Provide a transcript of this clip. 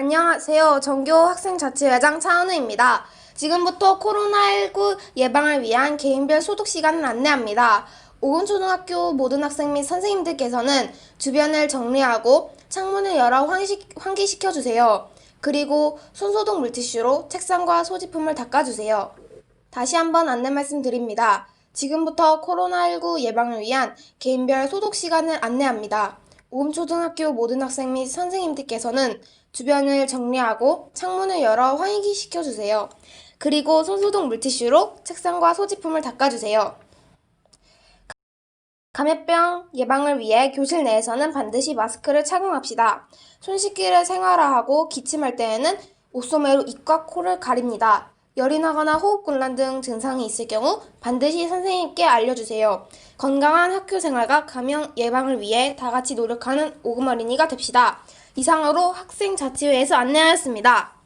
안녕하세요. 전교 학생자치회장 차은우입니다. 지금부터 코로나19 예방을 위한 개인별 소독 시간을 안내합니다. 오금초등학교 모든 학생 및 선생님들께서는 주변을 정리하고 창문을 열어 환기, 환기시켜 주세요. 그리고 손소독 물티슈로 책상과 소지품을 닦아주세요. 다시 한번 안내 말씀드립니다. 지금부터 코로나19 예방을 위한 개인별 소독 시간을 안내합니다. 오음초등학교 모든 학생 및 선생님들께서는 주변을 정리하고 창문을 열어 환기시켜 주세요. 그리고 손소독 물티슈로 책상과 소지품을 닦아주세요. 감염병 예방을 위해 교실 내에서는 반드시 마스크를 착용합시다. 손 씻기를 생활화하고 기침할 때에는 옷소매로 입과 코를 가립니다. 열이 나거나 호흡곤란 등 증상이 있을 경우 반드시 선생님께 알려주세요. 건강한 학교 생활과 감염 예방을 위해 다 같이 노력하는 오금 어린이가 됩시다. 이상으로 학생 자치회에서 안내하였습니다.